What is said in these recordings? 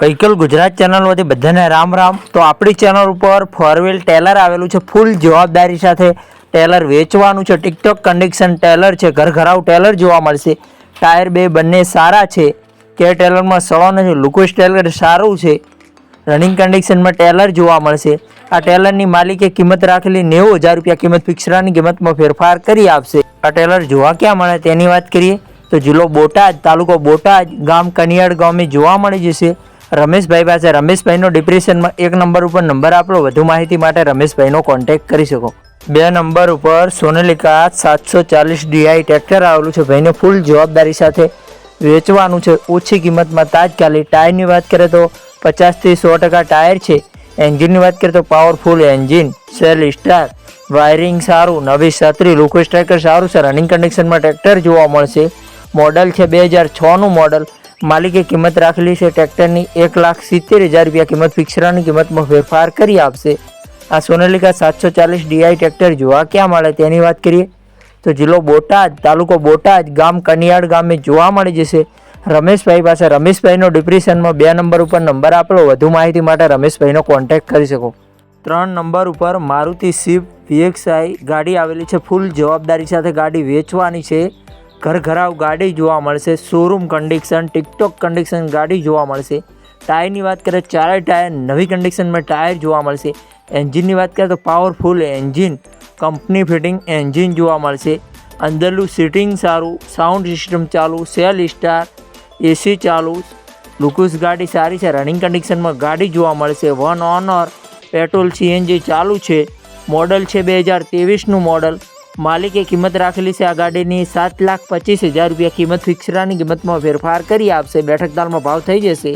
Vehicle Gujarat ચેનલમાંથી બધાને રામ રામ. તો આપણી ચેનલ ઉપર ફોર ટેલર આવેલું છે ફૂલ જવાબદારી સાથે ટેલર વેચવાનું છે. ટિકટોક કન્ડિશન ટેલર છે ઘર ઘરાવ ટેલર જોવા મળશે. ટાયર બે બંને સારા છે. કે ટેલરમાં સળો નથી લુકોસ ટેલર સારું છે. રનિંગ કન્ડિશનમાં ટેલર જોવા મળશે. આ ટેલરની માલિકે કિંમત રાખેલી નેવું હજાર રૂપિયા કિંમત ફિક્સરાની કિંમતમાં ફેરફાર કરી આપશે. આ ટેલર જોવા ક્યાં મળે તેની વાત કરીએ તો જિલ્લો બોટાદ, તાલુકો બોટાદ, ગામ કનિયાળ ગામે જોવા મળી જશે. રમેશભાઈ પાસે. રમેશભાઈનો ડિપ્રેશનમાં એક નંબર ઉપર નંબર આપલો વધુ માહિતી માટે રમેશભાઈનો કોન્ટેક્ટ કરી શકો. બે નંબર ઉપર સોનેલિકા સાતસો ચાલીસ ડીઆઈ ટ્રેક્ટર આવેલું છે. ભાઈને ફૂલ જવાબદારી સાથે વેચવાનું છે. ઓછી કિંમતમાં તાત્કાલિક ટાયરની વાત કરીએ તો પચાસથી સો ટકા ટાયર છે. એન્જિનની વાત કરીએ તો powerful engine self start wiring સારું, નવી છત્રી લુકો સ્ટ્રાઇકર સારું છે. રનિંગ કન્ડિશનમાં ટ્રેક્ટર જોવા મળશે. મોડલ છે બે હજાર છનું મોડલ માલિકે કિંમત રાખેલી છે. ટ્રેક્ટરની એક લાખ સિત્તેર હજાર રૂપિયા કિંમત ફિક્સરાની કિંમતમાં ફેરફાર કરી આપશે. આ સોનાલિકા સાતસો ચાલીસ ડીઆઈ ટ્રેક્ટર જોવા ક્યાં મળે તેની વાત કરીએ. તો જિલ્લો બોટાદ, તાલુકો બોટાદ, ગામ કનિયાળ ગામે જોવા મળી જશે. રમેશભાઈ પાસે, રમેશભાઈનો ડિપ્રેશનમાં બે નંબર ઉપર નંબર આપેલો. વધુ માહિતી માટે રમેશભાઈનો કોન્ટેક્ટ કરી શકો. ત્રણ નંબર ઉપર મારુતિ સ્વિફ્ટ વીએક્સઆઈ ગાડી આવેલી છે. ફૂલ જવાબદારી સાથે ગાડી વેચવાની છે. ઘર ઘરાવ ગાડી જોવા મળશે શોરૂમ કન્ડિશન ટિકટોક કન્ડિશન ગાડી જોવા મળશે. ટાયરની વાત કરીએ ચારે ટાયર નવી કન્ડિશનમાં ટાયર જોવા મળશે. એન્જિનની વાત કરીએ તો powerful engine company fitting engine જોવા મળશે. અંદરનું સીટિંગ સારું સાઉન્ડ સિસ્ટમ ચાલુ સેલ સ્ટાર એસી ચાલુ. લુકુસ ગાડી સારી છે રનિંગ કન્ડિશનમાં ગાડી જોવા મળશે. વન ઓનર પેટ્રોલ સીએનજી ચાલુ છે. મોડલ છે બે હજાર ત્રેવીસનું મોડલ માલિકે કિંમત રાખેલી છે. આ ગાડીની સાત લાખ પચીસ હજાર રૂપિયા કિંમત ફિક્સરાની કિંમતમાં ફેરફાર કરી આપશે બેઠક દાળમાં ભાવ થઈ જશે.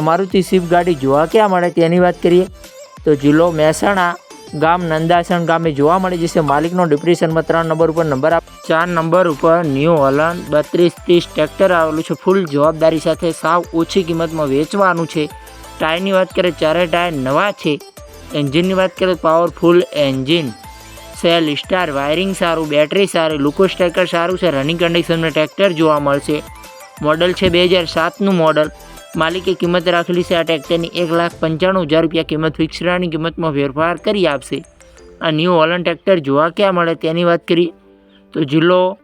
અમારુંથી સ્વિફ્ટ ગાડી જોવા ક્યાં મળે તેની વાત કરીએ. તો જિલ્લો મહેસાણા ગામ નંદાસણ ગામે જોવા મળે જશે માલિકનો ડિપ્રેશનમાં ત્રણ નંબર ઉપર નંબર આપ ચાર નંબર ઉપર ન્યૂ હલન બત્રીસ ત્રીસ ટ્રેક્ટર આવેલું છે. ફૂલ જવાબદારી સાથે સાવ ઓછી કિંમતમાં વેચવાનું છે. ટાયરની વાત કરીએ, ચારે ટાયર નવા છે. એન્જિનની વાત કરીએ powerful engine self start, wiring સારું, બેટરી સારી, લુકો સ્ટ્રાઇકર સારું છે, રનિંગ કન્ડિશનમાં ટ્રેક્ટર જોવા મળશે. મોડલ છે બે હજાર સાતનું મોડલ. માલિકે કિંમત રાખેલી છે આ ટ્રેક્ટરની એક લાખ પંચાણું હજાર રૂપિયા કિંમત ફિક્સરાની કિંમતમાં ફેરફાર કરી આપશે. આ ન્યૂ ઓલન ટ્રેક્ટર જોવા ક્યાં મળે તેની વાત કરીએ. તો જિલ્લો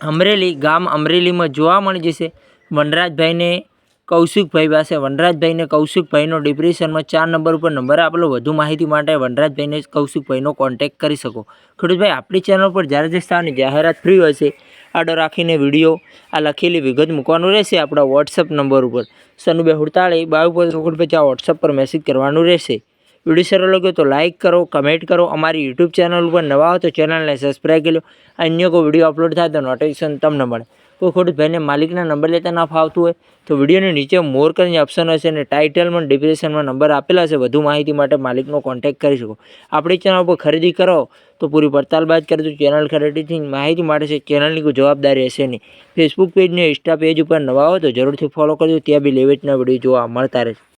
અમરેલી, ગામ અમરેલીમાં જોવા મળી જશે. વનરાજભાઈને કૌશિકભાઈ પાસે, વનરાજભાઈને કૌશિકભાઈનો ડિપ્રેશનમાં ચાર નંબર ઉપર નંબર આપેલો. વધુ માહિતી માટે વનરાજભાઈને કૌશિકભાઈનો કોન્ટેક્ટ કરી શકો. ખેડૂતભાઈ આપણી ચેનલ પર જ્યારે જે સ્થાનની જાહેરાત ફ્રી છે, આડો રાખીને વીડિયો આ લખેલી વિગત મૂકવાનું રહેશે આપણા વોટ્સઅપ નંબર ઉપર. સનુબે હુડતાળી બાવીસ ઓગણપચાસ આ વોટ્સઅપ પર મેસેજ કરવાનું રહેશે. વીડિયો સારો લાગ્યો તો લાઇક કરો કમેન્ટ કરો. અમારી યુટ્યુબ ચેનલ ઉપર નવા હો તો ચેનલને સબસ્ક્રાઈબ કરી લો. અન્ય કોઈ વીડિયો અપલોડ થાય તો નોટિફિકેશન તમને મળે. કોઈ ખોટું ભાઈને માલિકના નંબર લેતા ના ફાવતું હોય, તો વિડીયોની નીચે મોર કરીને ઓપ્શન હશે અને ટાઇટલમાં ડિપ્રેશનમાં નંબર આપેલા છે વધુ માહિતી માટે માલિકનો કોન્ટેક્ટ કરી શકો. આપણી ચેનલ પર ખરીદી કરો, તો પૂરી પડતાલ બાદ કરજો. ચેનલ ખરીદીથી માહિતી માટે છે ચેનલની કોઈ જવાબદારી હશે નહીં. ફેસબુક પેજને ઇન્સ્ટા પેજ ઉપર નવા હોય તો જરૂરથી ફોલો કરજો, ત્યાં બી લેવેટના વીડિયો જોવા મળતા રહેશે.